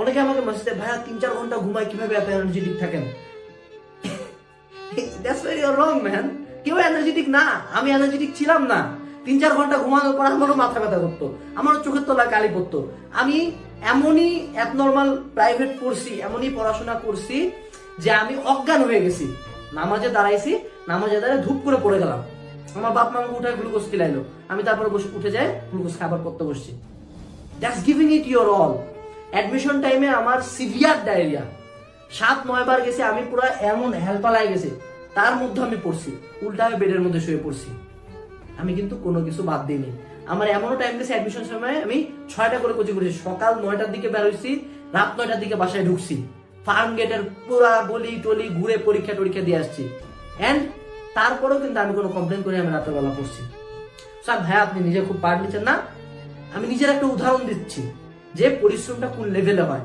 অনেকে আমাকে মেসেজ দেয়, ভাইয়া, তিন চার ঘণ্টা ঘুমাই, কীভাবে এত এনার্জেটিক থাকেন? দ্যাটস ভেরি রং ম্যান কেউ এনার্জেটিক না, আমি এনার্জেটিক ছিলাম না। তিন চার ঘণ্টা ঘুমানোর পর আমারও মাথা ব্যথা করতো, আমারও চোখের তলায় কালি পড়তো। আমি এমনই অ্যাবনর্মাল প্রাইভেট পড়ছি, এমনই পড়াশোনা করছি যে আমি অজ্ঞান হয়ে গেছি। নামাজে দাঁড়াইছি, নামাজে দাঁড়ায় ধূপ করে পড়ে গেলাম। আমার বাপ মা উঠে গ্লুকোজ খিলাইলো। আমি তারপরে বসে উঠে যাই গ্লুকোজ খাবার করতে বসছি। That's giving it your all admission টাইমে আমার সিভিয়ার ডায়রিয়া সাত, নয় বার গেছে, আমি পুরো এমন হেলপালাই গেছে। তার মধ্যে আমি পড়ছি। উল্টা আমি বেডের মধ্যে শুয়ে পড়ছি। আমি কিন্তু কোনো কিছু বাদ দিইনি। আমার এমনও টাইম গেছে অ্যাডমিশন সময়, আমি ছয়টা করে কোচিং করেছি। সকাল নয়টার দিকে বের হইছি রাত নয়টার দিকে বাসায় ঢুকছি। ফার্ম গেটের পুরা গলি টলি ঘুরে পরীক্ষা টরীক্ষা দিয়ে আসছি। অ্যান্ড তারপরেও কিন্তু আমি কোনো কমপ্লেন করে, আমি রাতের বেলা পড়ছি। স্যার ভাই আপনি নিজে খুব পার নিচ্ছেন না? আমি নিজের একটা উদাহরণ দিচ্ছি। যে পরিশ্রমটা কোন লেভেলে হয়।